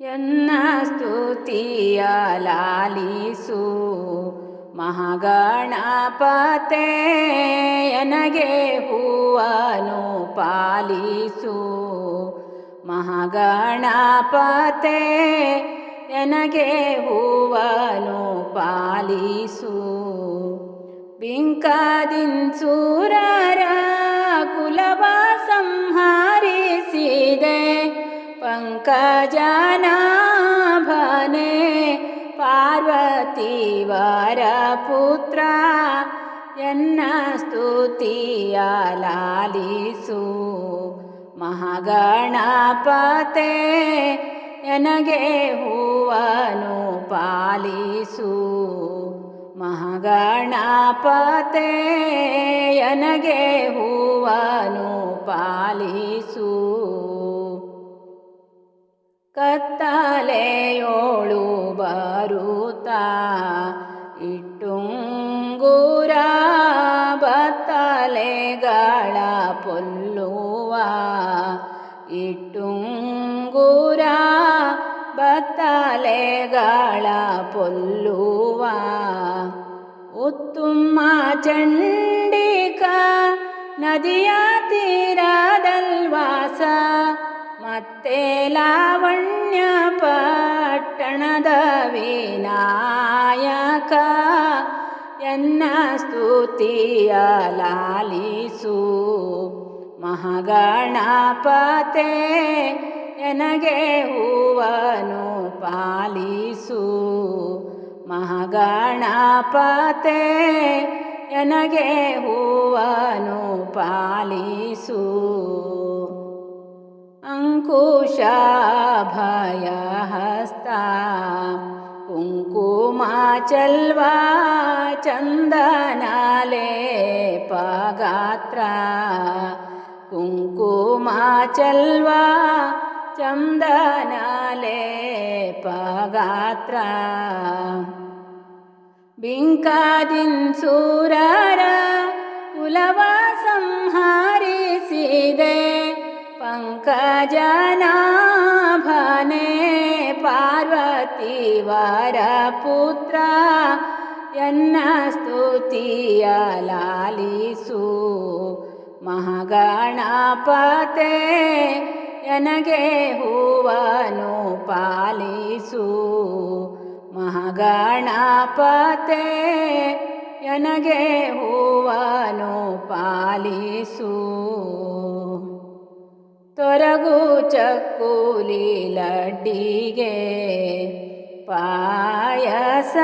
ಎನ್ನ ಸ್ತುತಿಯ ಲಾಲಿಸು ಮಹಾಗಣಪತೆ ಎನಗೆ ಹೂವನು ಪಾಲಿಸು ಮಹಾಗಣಪತೆ ಎನಗೆ ಹೂವನು ಪಾಲಿಸು ಬಿಂಕದಿನ್ ಸೂರರ ಪಂಕಜನಾಭನೆ ಪಾರ್ವತಿವರ ಪುತ್ರ ಎನ್ನ ಸ್ತುತಿಯ ಲಾಲಿಸು ಮಹಾಗಣಪತೆ ಎನಗೆ ಹೂವನು ಪಾಲಿಸು ಮಹಾಗಣಪತೆ ಎನಗೆ ಹೂವನು ಪಾಲಿಸು ಕತ್ತಲೆಯೋಳು ಬರುತ್ತಾ ಇಟ್ಟುಂಗುರ ಬತ್ತಲೆಗಳ ಪೊಲ್ಲುವ ಇಟ್ಟುಂಗುರ ಬತ್ತಲೆಗಳ ಪೊಲ್ಲುವ ಉತ್ತುಮ್ಮ ಚಂಡಿಕ ನದಿಯ ತೀರದಲ್ವಾಸ ಮತ್ತೆ ಲಾವಣ್ಯ ಪಟ್ಟಣದ ವಿನಾಯಕ, ಎನ್ನ ಸ್ತುತಿಯ ಲಾಲಿಸು. ಮಹಾಗಣಪತೆ ಎನಗೆ ಹೂವನು ಪಾಲಿಸು. ಮಹಾಗಣಪತೆ ಎನಗೆ ಹೂವನು ಪಾಲಿಸು. अङ्कुशाभयहस्ता कुङ्कुमाचल्वा चन्दनालेपगात्रा कुङ्कुमाचल्वा चन्दनालेपगात्रा पगात्रा। बिङ्कादि कुलवसंहारी ಪಾರ್ವತಿವರ ಪುತ್ರ ಎನ್ನ ಸ್ತುತಿಯ ಲಾಲಿಸು ಮಹಾಗಣಪತೆ ಎನಗೆ ಹೂವನು ಪಾಲಿಸು ಮಹಾಗಣಪತೆ ಎನಗೆ ಹೂವನು ಪಾಲಿಸು ತೊರಗು ಚಕ್ಕೂಲಿ ಲಡ್ಡಿಗೆ ಪಾಯಸ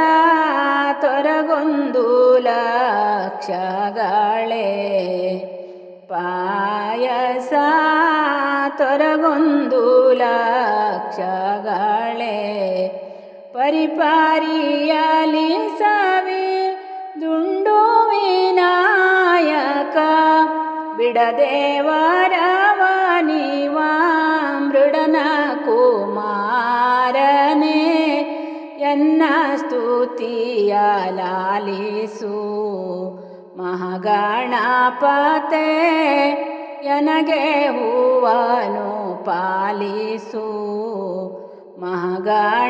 ತೊರಗೊಂದು ಲಕ್ಷಗಳೇ. ಪಾಯಸ ತೊರಗೊಂದು ಲಕ್ಷಗಳೇ. ಪರಿಪಾರಿಯಲಿ ಸವಿ ದುಂಡು ವಿನಾಯಕ ಬಿಡದೇವರವ ನೀವ ಮೃಡನ ಕುಮಾರನೇ ಎನ್ನ ಸ್ತುತಿಯ ಲಾಲಿಸು. ಮಹಾಗಣಪತೆ ಎನಗೆ ಹೂವನು ಪಾಲಿಸು. ಮಹಾಗಣಪತೆ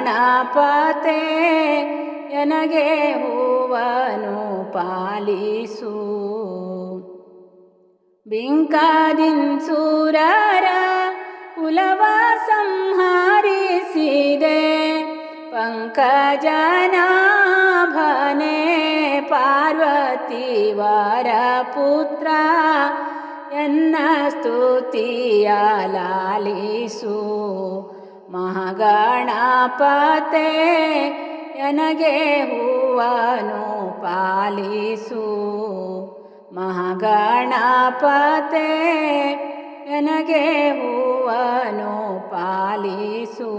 ಎನಗೆ ಹೂವನು ಪಾಲಿಸು. ಬಿಂಕಾದಿನ್ ಸೂರರ ಕುಲವ ಸಂಹಾರಿಸಿದೆ ಪಂಕಜನಾಭನೆ ಪಾರ್ವತಿವರ ಪುತ್ರ ಎನ್ನ ಸ್ತುತಿಯ ಲಾಲಿಸು. ಮಹಾಗಣಪತೆ ಎನಗೆ ಹೂವನು ಪಾಲಿಸು. ಮಹಾಗಣಪತೆ ಎನಗೆ ಹೂವನು ಪಾಲಿಸು